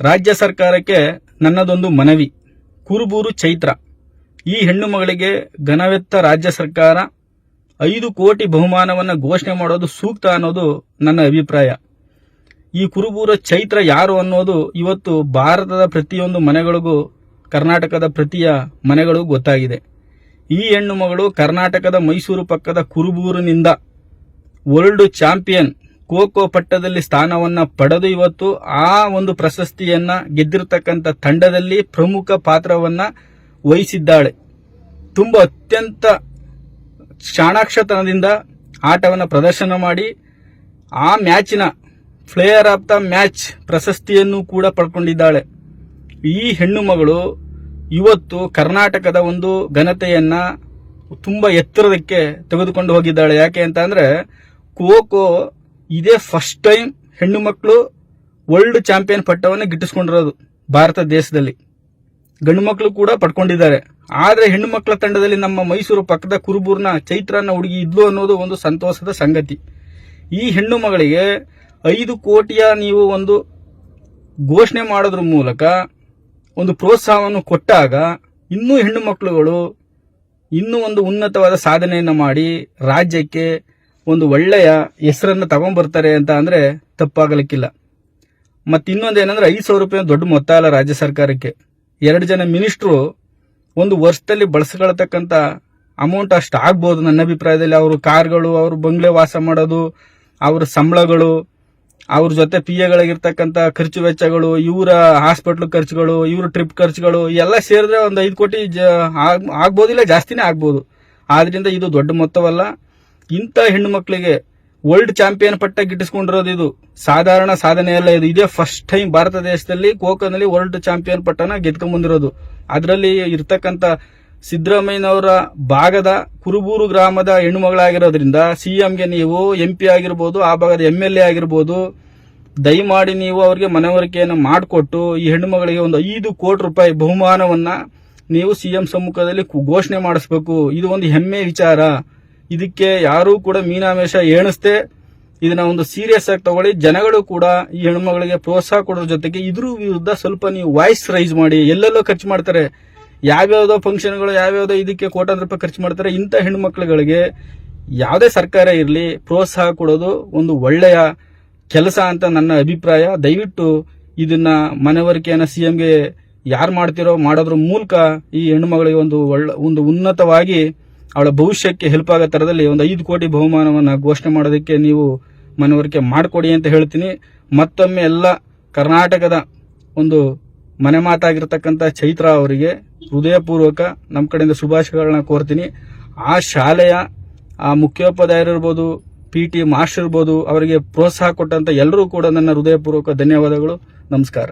ರಾಜ್ಯ ಸರ್ಕಾರಕ್ಕೆ ನನ್ನದೊಂದು ಮನವಿ. ಕುರುಬೂರು ಚೈತ್ರ. ಈ ಹೆಣ್ಣು ಮಗಳಿಗೆ ಘನವೆತ್ತ ರಾಜ್ಯ ಸರ್ಕಾರ ಐದು ಕೋಟಿ ಬಹುಮಾನವನ್ನು ಘೋಷಣೆ ಮಾಡೋದು ಸೂಕ್ತ ಅನ್ನೋದು ನನ್ನ ಅಭಿಪ್ರಾಯ. ಈ ಕುರುಬೂರ ಚೈತ್ರ ಯಾರು ಅನ್ನೋದು ಇವತ್ತು ಭಾರತದ ಪ್ರತಿಯೊಂದು ಮನೆಗಳಿಗೂ, ಕರ್ನಾಟಕದ ಪ್ರತಿಯ ಮನೆಗಳಿಗೂ ಗೊತ್ತಾಗಿದೆ. ಈ ಹೆಣ್ಣು ಮಗಳು ಕರ್ನಾಟಕದ ಮೈಸೂರು ಪಕ್ಕದ ಕುರುಬೂರಿನಿಂದ ವರ್ಲ್ಡ್ ಚಾಂಪಿಯನ್ ಖೋ ಪಟ್ಟದಲ್ಲಿ ಸ್ಥಾನವನ್ನ ಪಡೆದು ಇವತ್ತು ಆ ಒಂದು ಪ್ರಶಸ್ತಿಯನ್ನ ಗೆದ್ದಿರತಕ್ಕಂಥ ತಂಡದಲ್ಲಿ ಪ್ರಮುಖ ಪಾತ್ರವನ್ನ ವಹಿಸಿದ್ದಾಳೆ. ತುಂಬ ಅತ್ಯಂತ ಚಾಣಾಕ್ಷತನದಿಂದ ಆಟವನ್ನು ಪ್ರದರ್ಶನ ಮಾಡಿ ಆ ಮ್ಯಾಚಿನ ಪ್ಲೇಯರ್ ಆಫ್ ದ ಮ್ಯಾಚ್ ಪ್ರಶಸ್ತಿಯನ್ನು ಕೂಡ ಪಡ್ಕೊಂಡಿದ್ದಾಳೆ. ಈ ಹೆಣ್ಣು ಮಗಳು ಇವತ್ತು ಕರ್ನಾಟಕದ ಒಂದು ಘನತೆಯನ್ನ ತುಂಬ ಎತ್ತರದಕ್ಕೆ ತೆಗೆದುಕೊಂಡು ಹೋಗಿದ್ದಾಳೆ. ಯಾಕೆ ಅಂತ ಅಂದ್ರೆ ಖೋ ಇದೇ ಫಸ್ಟ್ ಟೈಮ್ ಹೆಣ್ಣು ಮಕ್ಕಳು ವರ್ಲ್ಡ್ ಚಾಂಪಿಯನ್ ಪಟ್ಟವನ್ನು ಗಿಟ್ಟಿಸ್ಕೊಂಡಿರೋದು ಭಾರತ ದೇಶದಲ್ಲಿ. ಗಂಡು ಮಕ್ಕಳು ಕೂಡ ಪಡ್ಕೊಂಡಿದ್ದಾರೆ. ಆದರೆ ಹೆಣ್ಣು ಮಕ್ಕಳ ತಂಡದಲ್ಲಿ ನಮ್ಮ ಮೈಸೂರು ಪಕ್ಕದ ಕುರುಬೂರ್ನ ಚೈತ್ರನ ಹುಡುಗಿ ಇದ್ಲು ಅನ್ನೋದು ಒಂದು ಸಂತೋಷದ ಸಂಗತಿ. ಈ ಹೆಣ್ಣು ಮಗಳಿಗೆ ಐದು ಕೋಟಿಯ ನೀವು ಒಂದು ಘೋಷಣೆ ಮಾಡೋದ್ರ ಮೂಲಕ ಒಂದು ಪ್ರೋತ್ಸಾಹವನ್ನು ಕೊಟ್ಟಾಗ ಇನ್ನೂ ಹೆಣ್ಣು ಮಕ್ಕಳುಗಳು ಇನ್ನೂ ಒಂದು ಉನ್ನತವಾದ ಸಾಧನೆಯನ್ನು ಮಾಡಿ ರಾಜ್ಯಕ್ಕೆ ಒಂದು ಒಳ್ಳೆಯ ಹೆಸರನ್ನು ತಗೊಂಡ್ಬರ್ತಾರೆ ಅಂತ ಅಂದರೆ ತಪ್ಪಾಗಲಿಕ್ಕಿಲ್ಲ. ಮತ್ತು ಇನ್ನೊಂದು ಏನಂದರೆ ಐದು ಸಾವಿರ ರೂಪಾಯಿ ದೊಡ್ಡ ಮೊತ್ತ ಅಲ್ಲ ರಾಜ್ಯ ಸರ್ಕಾರಕ್ಕೆ. ಎರಡು ಜನ ಮಿನಿಸ್ಟ್ರು ಒಂದು ವರ್ಷದಲ್ಲಿ ಬಳಸ್ಕೊಳ್ತಕ್ಕಂಥ ಅಮೌಂಟ್ ಅಷ್ಟು ಆಗ್ಬೋದು ನನ್ನ ಅಭಿಪ್ರಾಯದಲ್ಲಿ. ಅವರು ಕಾರ್ಗಳು, ಅವರು ಬಂಗ್ಲೆ ವಾಸ ಮಾಡೋದು, ಅವ್ರ ಸಂಬಳಗಳು, ಅವ್ರ ಜೊತೆ ಪಿ ಎಗಳಿಗಿರ್ತಕ್ಕಂಥ ಖರ್ಚು ವೆಚ್ಚಗಳು, ಇವರ ಹಾಸ್ಪಿಟ್ಲ್ ಖರ್ಚುಗಳು, ಇವ್ರ ಟ್ರಿಪ್ ಖರ್ಚುಗಳು ಎಲ್ಲ ಸೇರಿದ್ರೆ ಒಂದು ಐದು ಕೋಟಿ ಜ ಆಗ್- ಆಗ್ಬೋದಿಲ್ಲ, ಜಾಸ್ತಿನೇ ಆಗ್ಬೋದು. ಆದ್ದರಿಂದ ಇದು ದೊಡ್ಡ ಮೊತ್ತವಲ್ಲ. ಇಂಥ ಹೆಣ್ಣು ಮಕ್ಕಳಿಗೆ ವರ್ಲ್ಡ್ ಚಾಂಪಿಯನ್ ಪಟ್ಟ ಗಿಟ್ಟಿಸ್ಕೊಂಡಿರೋದು ಇದು. ಸಾಧಾರಣ ಸಾಧನೆ ಅಲ್ಲ ಇದು. ಇದೇ ಫಸ್ಟ್ ಟೈಮ್ ಭಾರತ ದೇಶದಲ್ಲಿ ಖೋಖೋನಲ್ಲಿ ವರ್ಲ್ಡ್ ಚಾಂಪಿಯನ್ ಪಟ್ಟನ ಗೆದ್ಕೊಂಡ್ ಬಂದಿರೋದು ಅದರಲ್ಲಿ ಇರ್ತಕ್ಕಂಥ ಸಿದ್ದರಾಮಯ್ಯನವರ ಭಾಗದ ಕುರುಬೂರು ಗ್ರಾಮದ ಹೆಣ್ಣುಮಗಳಾಗಿರೋದ್ರಿಂದ ಸಿಎಂಗೆ ನೀವು ಎಂ ಪಿ ಆಗಿರ್ಬೋದು, ಆ ಭಾಗದ ಎಂ ಎಲ್ ಎ ಆಗಿರ್ಬೋದು, ದಯಮಾಡಿ ನೀವು ಅವರಿಗೆ ಮನವರಿಕೆಯನ್ನು ಮಾಡಿಕೊಟ್ಟು ಈ ಹೆಣ್ಣುಮಗಳಿಗೆ ಒಂದು ಐದು ಕೋಟಿ ರೂಪಾಯಿ ಬಹುಮಾನವನ್ನು ನೀವು ಸಿಎಂ ಸಮ್ಮುಖದಲ್ಲಿ ಕು- ಘೋಷಣೆ ಮಾಡಿಸ್ಬೇಕು. ಇದು ಒಂದು ಹೆಮ್ಮೆ ವಿಚಾರ. ಇದಕ್ಕೆ ಯಾರೂ ಕೂಡ ಮೀನಾಮೇಷ ಎಣಿಸ್ದೆ ಇದನ್ನ ಒಂದು ಸೀರಿಯಸ್ ಆಗಿ ತಗೊಳ್ಳಿ. ಜನಗಳು ಕೂಡ ಈ ಹೆಣ್ಮಗಳಿಗೆ ಪ್ರೋತ್ಸಾಹ ಕೊಡೋದ್ರ ಜೊತೆಗೆ ಇದ್ರ ವಿರುದ್ಧ ಸ್ವಲ್ಪ ನೀವು ವಾಯ್ಸ್ ರೈಸ್ ಮಾಡಿ. ಎಲ್ಲೆಲ್ಲೋ ಖರ್ಚು ಮಾಡ್ತಾರೆ. ಯಾವ್ಯಾವ್ದೋ ಫಂಕ್ಷನ್ಗಳು ಯಾವ್ಯಾವ್ದೋ ಇದಕ್ಕೆ ಕೋಟಾಂತರ ರೂಪಾಯಿ ಖರ್ಚು ಮಾಡ್ತಾರೆ. ಇಂಥ ಹೆಣ್ಮಕ್ಳುಗಳಿಗೆ ಯಾವುದೇ ಸರ್ಕಾರ ಇರಲಿ, ಪ್ರೋತ್ಸಾಹ ಕೊಡೋದು ಒಂದು ಒಳ್ಳೆಯ ಕೆಲಸ ಅಂತ ನನ್ನ ಅಭಿಪ್ರಾಯ. ದಯವಿಟ್ಟು ಇದನ್ನ ಸಿ ಸಿಎಂಗೆ ಯಾರು ಮಾಡ್ತಿರೋ, ಮಾಡೋದ್ರ ಮೂಲಕ ಈ ಹೆಣ್ಣುಮಗಳಿಗೆ ಒಂದು ಒಳ್ಳೆ, ಒಂದು ಉನ್ನತವಾಗಿ ಅವಳ ಭವಿಷ್ಯಕ್ಕೆ ಹೆಲ್ಪ್ ಆಗೋ ಥರದಲ್ಲಿ ಒಂದು ಐದು ಕೋಟಿ ಬಹುಮಾನವನ್ನು ಘೋಷಣೆ ಮಾಡೋದಕ್ಕೆ ನೀವು ಮನವರಿಕೆ ಮಾಡಿಕೊಡಿ ಅಂತ ಹೇಳ್ತೀನಿ. ಮತ್ತೊಮ್ಮೆ ಎಲ್ಲ ಕರ್ನಾಟಕದ ಒಂದು ಮನೆ ಮಾತಾಗಿರ್ತಕ್ಕಂಥ ಚೈತ್ರ ಅವರಿಗೆ ಹೃದಯಪೂರ್ವಕ ನಮ್ಮ ಕಡೆಯಿಂದ ಶುಭಾಶಯಗಳನ್ನ ಕೋರ್ತೀನಿ. ಆ ಶಾಲೆಯ ಆ ಮುಖ್ಯೋಪಾಧ್ಯಾಯರಿರ್ಬೋದು ಪಿ ಟಿ ಮಾಸ್ಟರ್ ಇರ್ಬೋದು, ಅವರಿಗೆ ಪ್ರೋತ್ಸಾಹ ಕೊಟ್ಟಂತ ಎಲ್ಲರೂ ಕೂಡ ನನ್ನ ಹೃದಯಪೂರ್ವಕ ಧನ್ಯವಾದಗಳು. ನಮಸ್ಕಾರ.